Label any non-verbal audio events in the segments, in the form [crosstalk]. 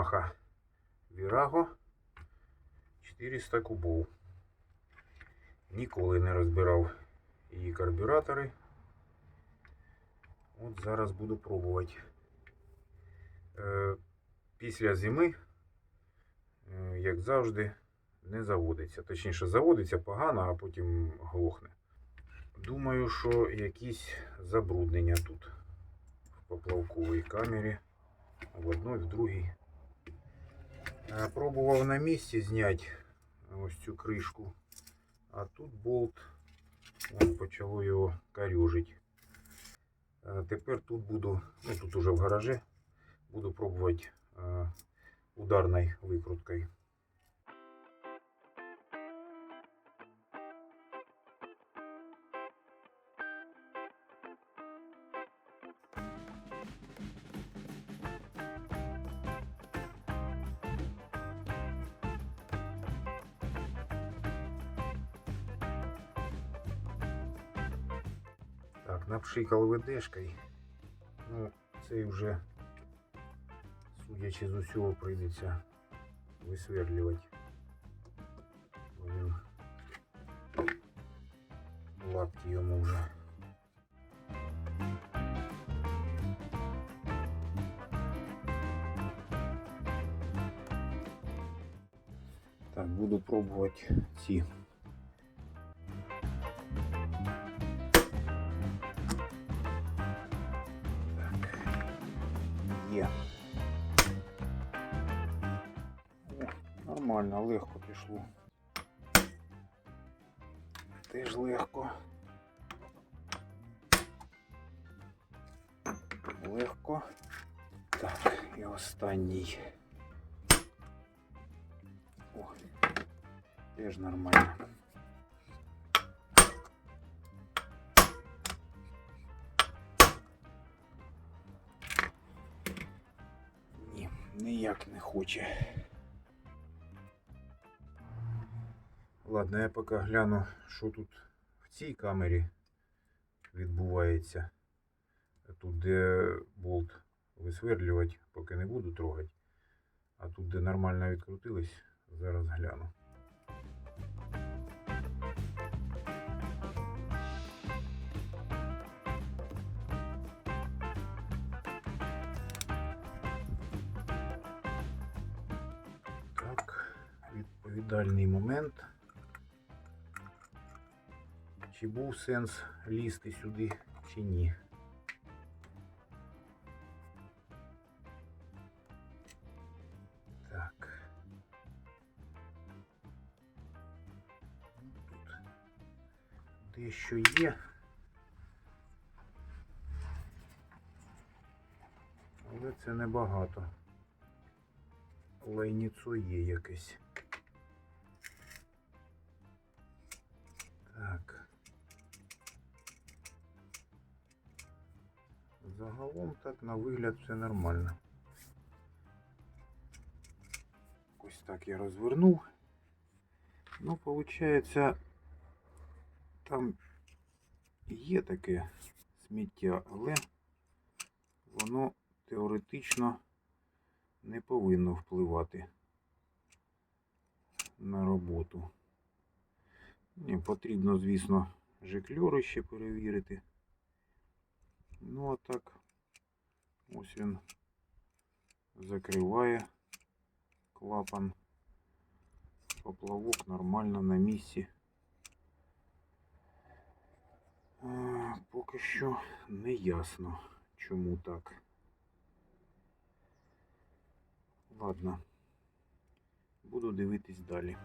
Yamaha Virago 400 кубов. Ніколи не розбирав її карбюратори. От зараз буду пробувати. Е, Після зими, е, як завжди, не заводиться. Точніше, заводиться погано, а потім глохне. Думаю, що якісь забруднення тут в поплавковій камері. В одній, в другій. Е, Пробував на місці зняти ось цю кришку. А тут болт он, почало його корюжить. Е, Тепер тут буду, ну тут уже в гаражі, буду пробувати ударной ударною викруткою. Напшикав ведешкою. Ну, цей вже, судячи з усього, прийдеться висверлювати. Він лапки йому вже. Так, буду пробувати ці. Пішло. Теж легко. Легко. Так, і останній. О, теж нормально. Ні, ніяк не хоче. Ладно, я поки гляну, що тут в цій камері відбувається. Тут, де болт висверлювати, поки не буду трогати. А тут, де нормально відкрутились, зараз гляну. Так, відповідальний момент. Чи був сенс лізти сюди, чи ні? Так. Тут дещо є. Але це небагато. Лайніцо є якесь. Так. Загалом так на вигляд все нормально. Ось так я розвернув. Ну, виходить, там є таке сміття, але воно теоретично не повинно впливати на роботу. Ні, потрібно, звісно, жикльори ще перевірити. Ну, а так, ось він закриває клапан. Поплавок нормально на місці. Поки що не ясно, чому так. Ладно, буду дивитись далі.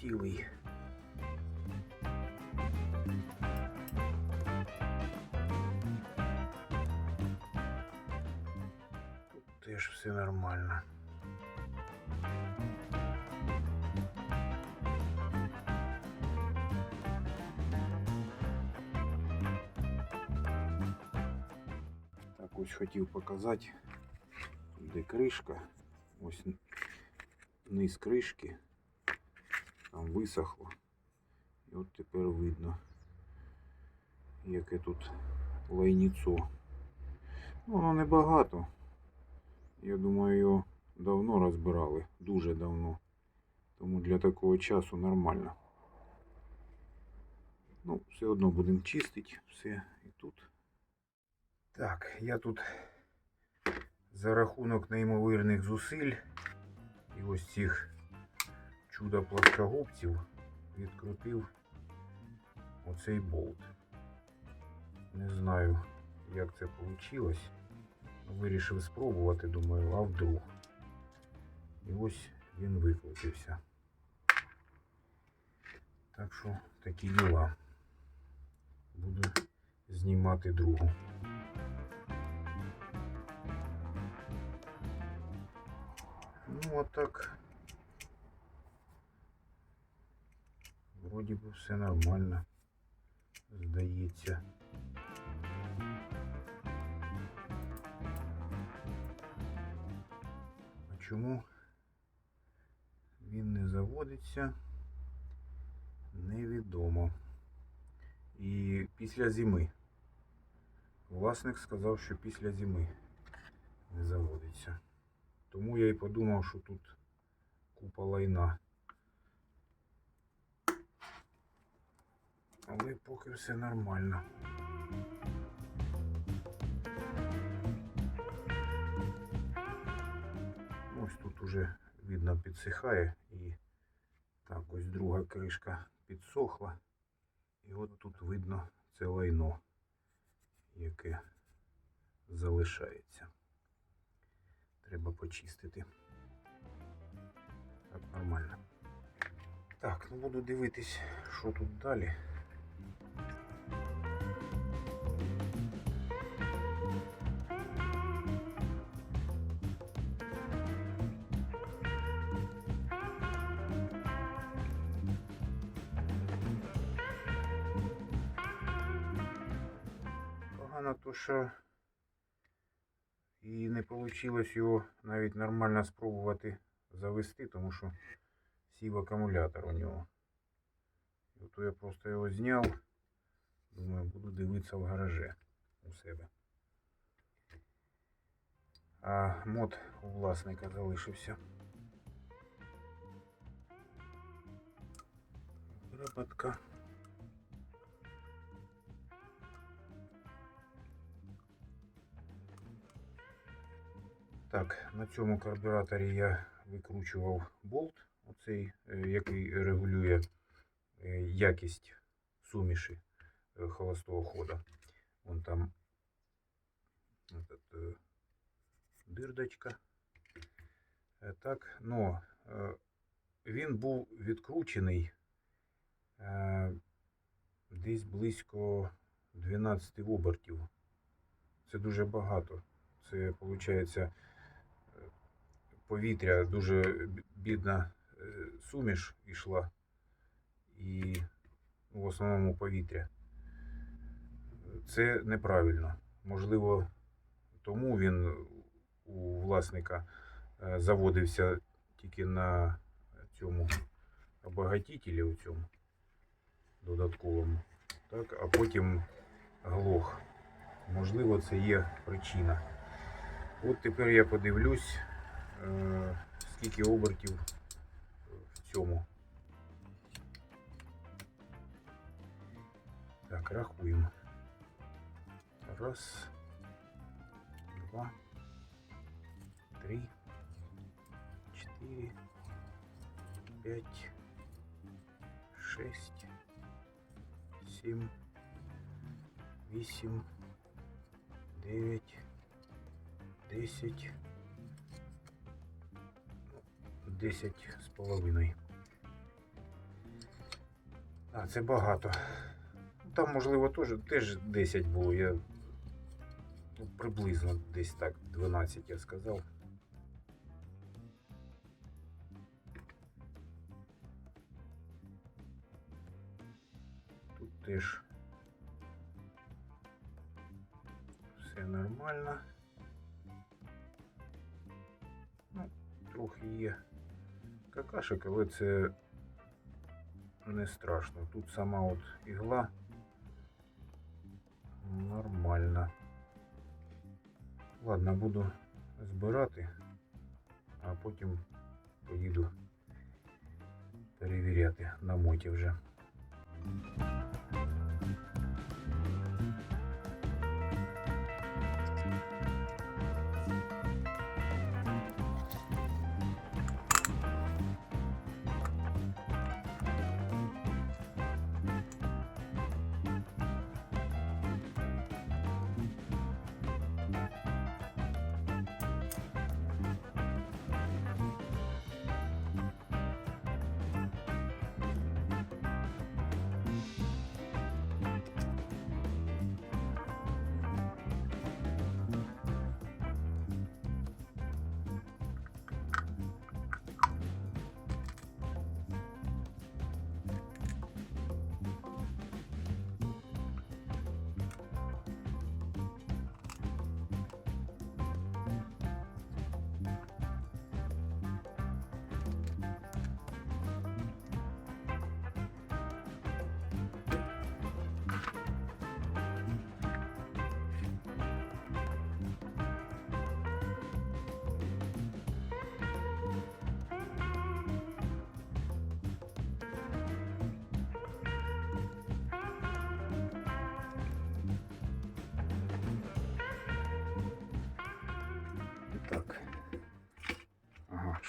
Цілий. Тут теж все нормально. ось хотів показати, де кришка. Ось н- низ кришки. Там висохло. І от тепер видно, яке тут лайніцо. Ну, воно небагато. Я думаю, його давно розбирали. Дуже давно. Тому для такого часу нормально. Ну, все одно будемо чистити все і тут. Так, я тут за рахунок неймовірних зусиль і ось цих чудо плоскогубців відкрутив оцей болт. Не знаю, як це вийшло. Вирішив спробувати, думаю, а вдруг. І ось він викрутився. Так що такі діла. Буду знімати другу. Ну, а так. Вроді би все нормально. Здається. А чому він не заводиться? Невідомо. І після зими. Власник сказав, що після зими не заводиться. Тому я і подумав, що тут купа лайна. Але поки все нормально. Ось тут уже видно підсихає і так ось друга кришка підсохла. І от тут видно це лайно, яке залишається. Треба почистити. Так, нормально. Так, ну буду дивитись, що тут далі. Погано то, що і не вийшло його навіть нормально спробувати завести, тому що сів акумулятор у нього. І я просто його зняв. Думаю, буду дивитися в гаражі у себе. А мод у власника залишився. Роботка. Так, на цьому карбюраторі я викручував болт, оцей, е, який регулює е, якість суміші е, холостого хода. Вон там дирдочка. Так, но він був відкручений десь близько 12 обертів. Це дуже багато. Це виходить повітря дуже бідна е, суміш йшла. І ну, в основному повітря. Це неправильно. Можливо, тому він у власника е, заводився тільки на цьому обогатителі у цьому додатковому. Так, а потім глох. Можливо, це є причина. От тепер я подивлюсь, скільки обертів в цьому. Так, рахуємо. Раз, два, три, чотири, п'ять, шесть, сім, вісім, дев'ять, десять, ну, десять з половиною. А, це багато. Там, можливо, теж, теж 10 було. Я ну, приблизно десь так, 12 я сказав. Тут теж все нормально. Ну, трохи є какашек, але це не страшно. Тут сама от ігла нормальна. Ладно, буду збирати, а потім поїду перевіряти на моті вже.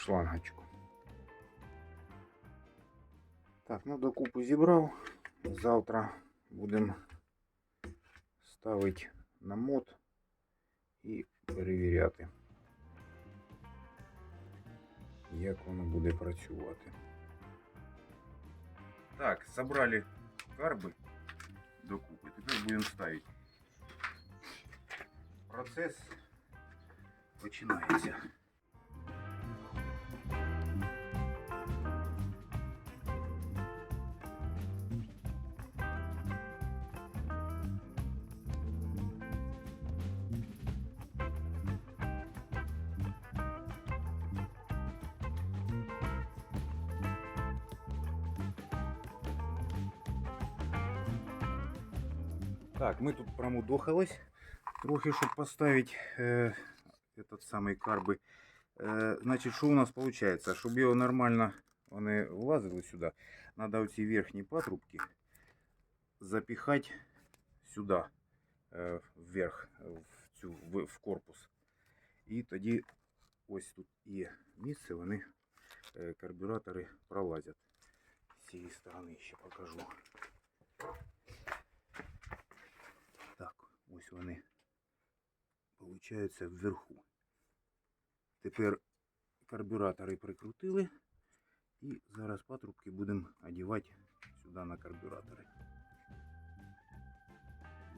Шлангочку. Так, ну докупу зібрав. Завтра будемо ставити на мод і перевіряти, як воно буде працювати. Так, собрали карби докупи. Тепер будемо ставити. Процес починається. Так, мы тут промудохались трохи, щоб поставити е, этот самий карби. Е, значить, що у нас виходить? Щоб його нормально вони влазили сюди, треба оці верхні патрубки запихати сюди, е, вверх, в, цю, в, в корпус. І тоді ось тут є місце, вони е, карбюратори пролазять. З цієї сторони ще покажу. Ось вони получаються вверху. Тепер карбюратори прикрутили. І зараз патрубки будемо одягати сюди на карбюратори.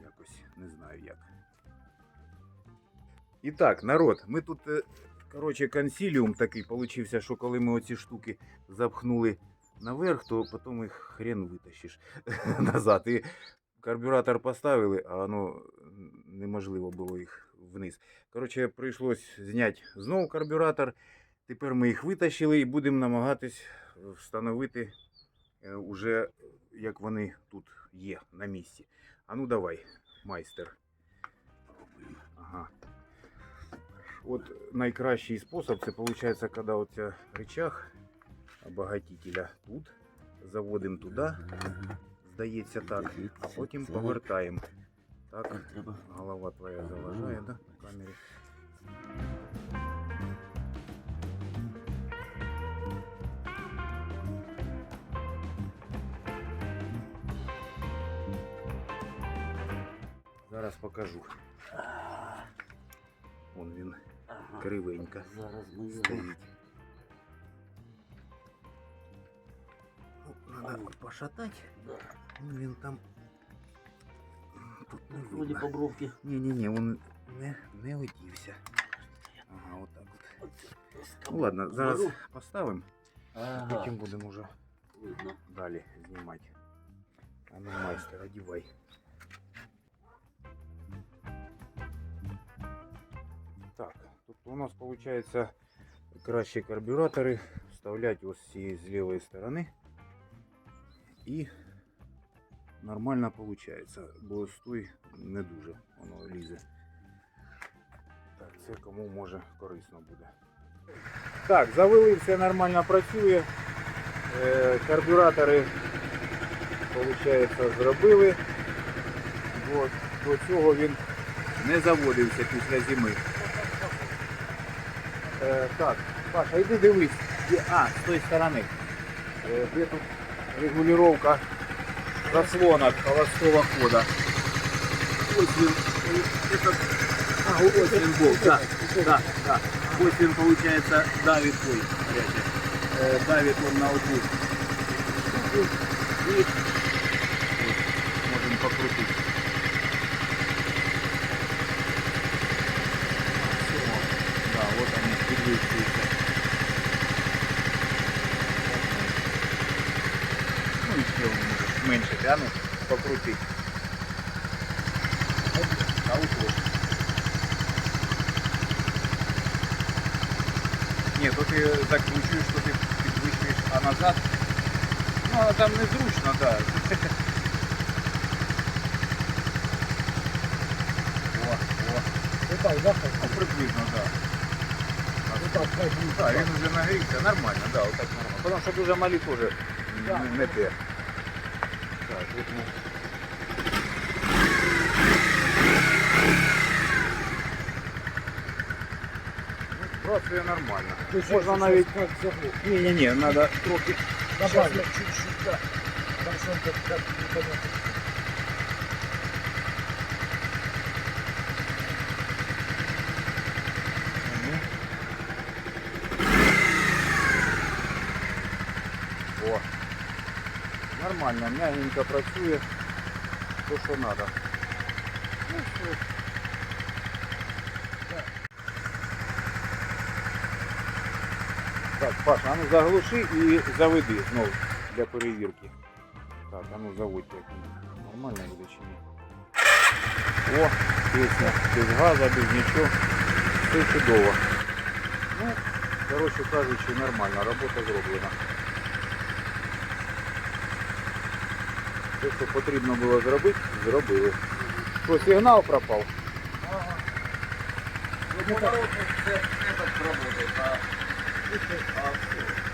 Якось не знаю як. І так, народ, ми тут, е, коротше, консиліум такий получився, що коли ми оці штуки запхнули наверх, то потім їх хрен витащиш [laughs] назад. І карбюратор поставили, а воно неможливо було їх вниз. Коротше, прийшлось зняти знову карбюратор. Тепер ми їх витащили і будемо намагатись встановити е, уже як вони тут є на місці. А ну давай, майстер. Ага. От найкращий спосіб це виходить, коли оця рычаг обогатителя тут, заводимо туди, здається так, а потім повертаємо. Так, Треба. голова твоя заважає, да, в камері. Зараз покажу. Вон він Ага. кривенько Зараз ми його. стоїть. Ну, надо пошатати. Да. Ну, він там. Тут не Вроді видно. по бровці. Ні-ні-ні, він не, не одівся. Ага, отак от. Оце Ну ладно, зараз Беру. поставимо, а Ага. потім будемо вже Видно. далі знімати. А ну, майстер, одівай. то у нас виходить краще карбюратори вставляти ось з цієї з лівої сторони. І нормально виходить, бо з той не дуже воно лізе. Так, це кому може корисно буде. Так, завели, все нормально працює. Е, Карбюратори, виходить, зробили. От, до цього він не заводився після зими. Е, так, Паша, йди дивись. А, з тої сторони. Е, де тут регулювання заслонок холостого хода. Ось він. е, этот, а, ось він був, да, да, да. Ось він, получается, давит, ой, горячий, э, давит он на одну штуку и ось, можем покрутить. Да, вот они подвиживаются. может меньше тянут, покрутить. А вот вот. Ні, то ти закручуєш, то ти підвищуєш, а назад. Ну, а там незручно, так. Да. О, о. Отак, да, Ну, приблизно, так. Да. Отак, хай буде. Так, він вже нагрівся, нормально, да, отак нормально. Тому що дуже малі теж Да. не, не те. Так. Ну, працює нормально. Можна навіть... ні, треба трохи. Добавлю чуть-чуть, да. Там что то как непонятно. О. Нормально, мягенько працює. То, що треба. Ну, все. Так, Паша, а ну заглуши і заведи знову для перевірки. Так, а ну заводьте. як. Нормально буде чи ні? О, пісня. Без газу, без нічого. Все чудово. Ну, коротше кажучи, нормально, робота зроблена. Те, що потрібно було зробити, зробили. Що, сигнал пропав? Ага. Ну, поворотник це так работает, а Є.